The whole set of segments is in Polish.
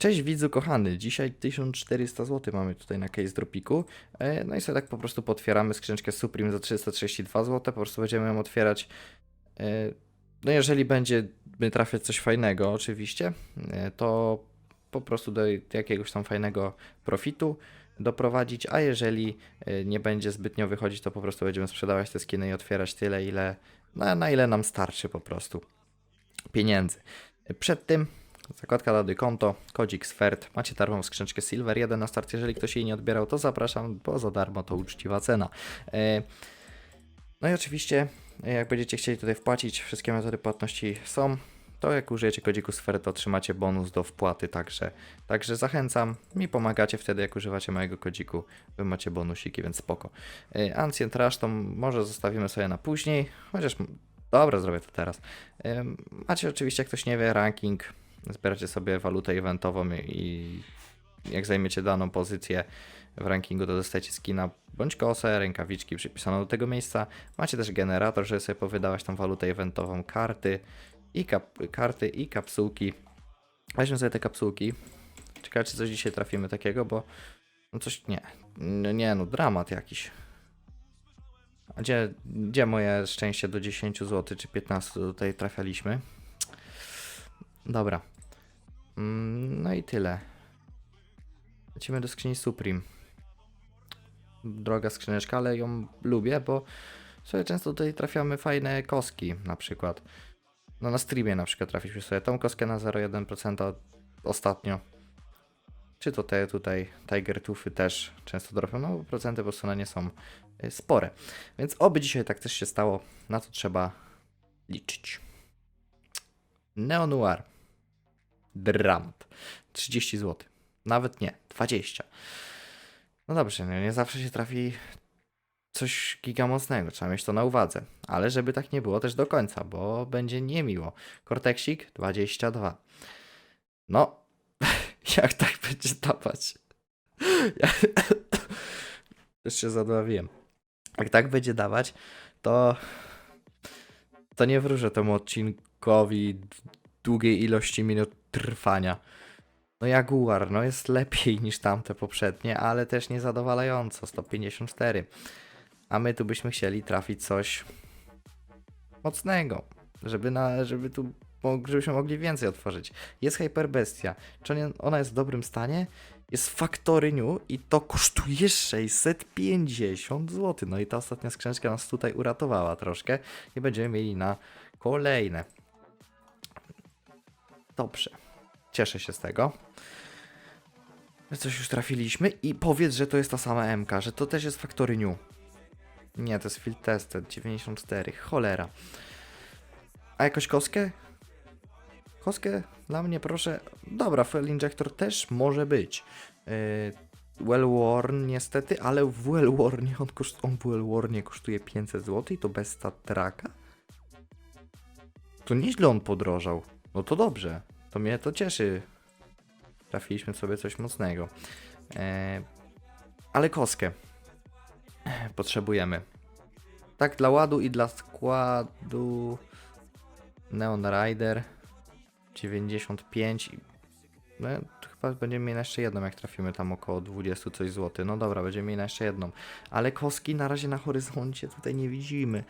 Cześć widzu kochany, dzisiaj 1400 zł mamy tutaj na case dropiku. E, No i sobie tak po prostu potwieramy skrzyneczkę Supreme za 332 zł, po prostu będziemy ją otwierać. E, No jeżeli będzie trafiać coś fajnego oczywiście, e, to po prostu do jakiegoś tam fajnego profitu doprowadzić, a jeżeli nie będzie zbytnio wychodzić, to po prostu będziemy sprzedawać te skiny i otwierać tyle, ile, na, na ile nam starczy po prostu pieniędzy. Przed tym zakładka Lady Konto, kodzik SFERT, macie darmową skrzyneczkę Silver 1 na start, jeżeli ktoś jej nie odbierał, to zapraszam, bo za darmo to uczciwa cena. E, No i oczywiście, e, jak będziecie chcieli tutaj wpłacić, wszystkie metody płatności są, to jak użyjecie kodziku SFERT, otrzymacie bonus do wpłaty, także, także zachęcam, mi pomagacie wtedy, jak używacie mojego kodziku, wy macie bonusiki, więc spoko. E, Ancient Rush to może zostawimy sobie na później, chociaż dobra, zrobię to teraz. Macie oczywiście, jak ktoś nie wie, ranking. Zbieracie sobie walutę eventową i jak zajmiecie daną pozycję w rankingu, to dostajecie skina bądź kosę, rękawiczki przypisaną do tego miejsca. Macie też generator, żeby sobie powydawać tą walutę eventową, karty i, kap karty i kapsułki. Weźmy sobie te kapsułki. Ciekawe, czy coś dzisiaj trafimy takiego, bo no coś nie. No nie, no dramat jakiś. Gdzie, gdzie moje szczęście do 10 zł czy 15 tutaj trafialiśmy? Dobra. Mm, No i tyle. Lecimy do skrzyni Supreme. Droga skrzyneczka, ale ją lubię, bo sobie często tutaj trafiamy fajne koski, na przykład. No na streamie na przykład trafiliśmy sobie tą koskę na 0,1% ostatnio. Czy to te tutaj Tiger Toofy też często dropią, no procenty po prostu na nie są y, spore. Więc oby dzisiaj tak też się stało, na to trzeba liczyć. Neo Noir. Dramat. 30 zł. Nawet nie, 20. No dobrze, nie zawsze się trafi coś gigamocnego, trzeba mieć to na uwadze. Ale żeby tak nie było też do końca, bo będzie niemiło. Korteksik 22. No, jak tak będzie dawać? Ja... Też się zadławiłem. Jak tak będzie dawać, to to nie wróżę temu odcinkowi długiej ilości minut trwania. No Jaguar, no jest lepiej niż tamte poprzednie, ale też niezadowalająco, 154. A my tu byśmy chcieli trafić coś mocnego, żeby, na, żeby tu żebyśmy mogli więcej otworzyć. Jest Hyperbestia. Czy on- ona jest w dobrym stanie? Jest Factory New i to kosztuje 650 zł. No i ta ostatnia skrzyneczka nas tutaj uratowała troszkę i będziemy mieli na kolejne. Dobrze. Cieszę się z tego. Coś już trafiliśmy i powiedz, że to jest ta sama MK, że to też jest Factory New. Nie, to jest Field Tested 94. Cholera. A jakoś koskę? Koskę dla mnie proszę. Dobra, Fuel Injector też może być. Yy, well Worn niestety, ale w Well Wornie on, koszt, on w Well Wornie kosztuje 500 zł i to bez statraka? To nieźle on podrożał. No to dobrze. To mnie to cieszy. Trafiliśmy sobie coś mocnego. E, ale koskę potrzebujemy. Tak dla ładu i dla składu Neon Rider 95 i- no, chyba będziemy mieli jeszcze jedną, jak trafimy tam około 20 coś złoty. No dobra, będziemy mieli jeszcze jedną. Ale koski na razie na horyzoncie tutaj nie widzimy.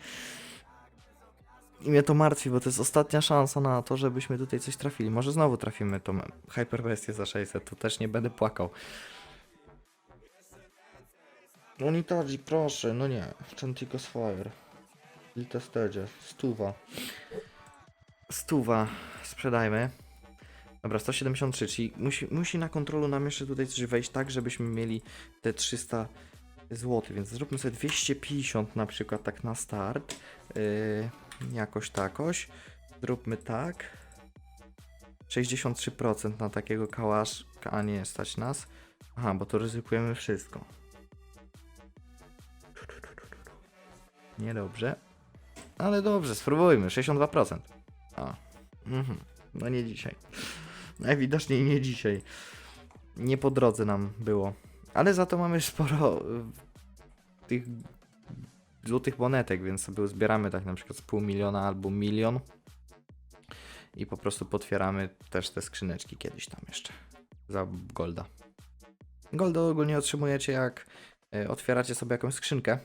I mnie to martwi, bo to jest ostatnia szansa na to, żebyśmy tutaj coś trafili. Może znowu trafimy tą Hyperbestię za 600, to też nie będę płakał. No nie tadzi, proszę, no nie. Chanticos Fire. Litestedzie, stuwa. Stuwa, sprzedajmy. Dobra, 173, czyli musi, musi na kontrolu nam jeszcze tutaj coś wejść tak, żebyśmy mieli te 300 zł, więc zróbmy sobie 250 na przykład tak na start. Yy, jakoś takoś. Zróbmy tak. 63% na takiego kałaszka, a nie stać nas. Aha, bo to ryzykujemy wszystko. Niedobrze. Ale dobrze, spróbujmy. 62%. A. Mhm. No nie dzisiaj. Najwidoczniej nie dzisiaj. Nie po drodze nam było. Ale za to mamy sporo tych złotych monetek, więc sobie zbieramy tak na przykład z pół miliona albo milion. I po prostu potwieramy też te skrzyneczki kiedyś tam jeszcze. za golda. Golda ogólnie otrzymujecie jak e, otwieracie sobie jakąś skrzynkę.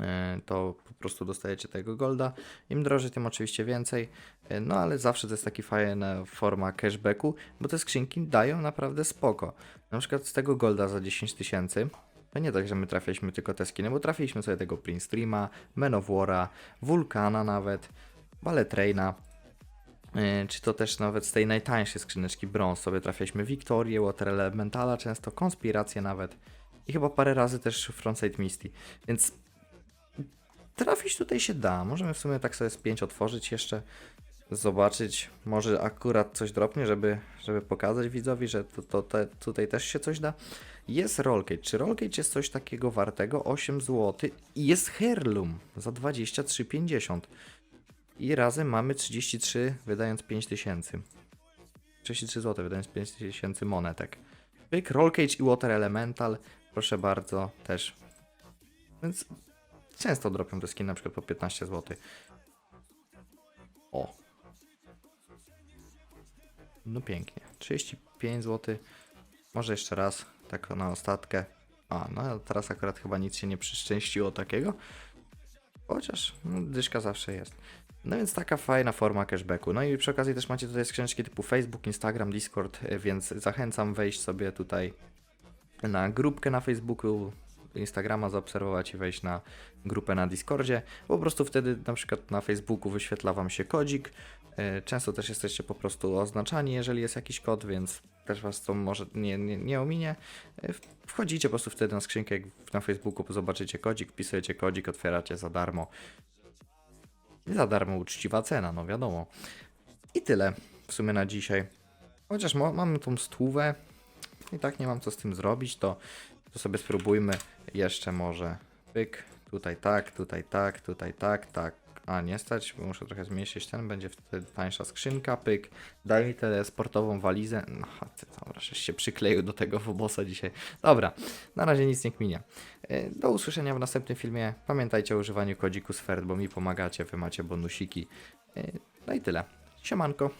E, To po prostu dostajecie tego golda. Im drożej, tym oczywiście więcej. E, No ale zawsze to jest taki fajna forma cashbacku, bo te skrzynki dają naprawdę spoko. Na przykład z tego golda za 10 tysięcy. To nie tak, że my trafiliśmy tylko te skiny, bo trafiliśmy sobie tego Prince Streama, Men of War'a, Vulkana nawet, Ballet Traina. Yy, czy to też nawet z tej najtańszej skrzyneczki brąz sobie trafialiśmy Wiktorię, Water Elementala, często Konspirację nawet i chyba parę razy też Frontside Misty, więc trafić tutaj się da. Możemy w sumie tak sobie z 5 otworzyć jeszcze, zobaczyć, może akurat coś dropnie, żeby, żeby pokazać widzowi, że to, to, te, tutaj też się coś da. Jest Rollcage. Czy Rollcage jest coś takiego wartego? 8 zł i jest Heirloom za 23,50 i razem mamy 33, wydając 5000. 33 zł, wydając 5000 monetek. Pyk, Rollcage i Water Elemental, proszę bardzo, też. Więc często dropią te skiny, na przykład po 15 zł. O. No pięknie. 35 zł. Może jeszcze raz, tak na ostatkę. A, no teraz akurat chyba nic się nie przyszczęściło takiego. Chociaż no, dyszka zawsze jest. No więc taka fajna forma cashbacku. No i przy okazji też macie tutaj skrzyneczki typu Facebook, Instagram, Discord, e, więc zachęcam wejść sobie tutaj na grupkę na Facebooku, Instagrama zaobserwować i wejść na grupę na Discordzie. Po prostu wtedy na przykład na Facebooku wyświetla Wam się kodzik. E, Często też jesteście po prostu oznaczani, jeżeli jest jakiś kod, więc też Was to może nie, nie, nie ominie. E, Wchodzicie po prostu wtedy na skrzynkę jak na Facebooku, zobaczycie kodzik, wpisujecie kodzik, otwieracie za darmo. Za darmo, uczciwa cena, no wiadomo. I tyle w sumie na dzisiaj. Chociaż ma, mamy tą stówę i tak nie mam co z tym zrobić, to, to sobie spróbujmy jeszcze może. Pyk, tutaj tak, tutaj tak, tutaj tak, tak. A nie stać, bo muszę trochę zmniejszyć ten, będzie wtedy tańsza skrzynka, pyk. Daj mi tę sportową walizę. No, ty, dobra, żeś się przykleił do tego Wobosa dzisiaj. Dobra, na razie nic nie kminie. E, Do usłyszenia w następnym filmie. Pamiętajcie o używaniu kodziku SFERT, bo mi pomagacie, wy macie bonusiki. E, No i tyle. Siemanko.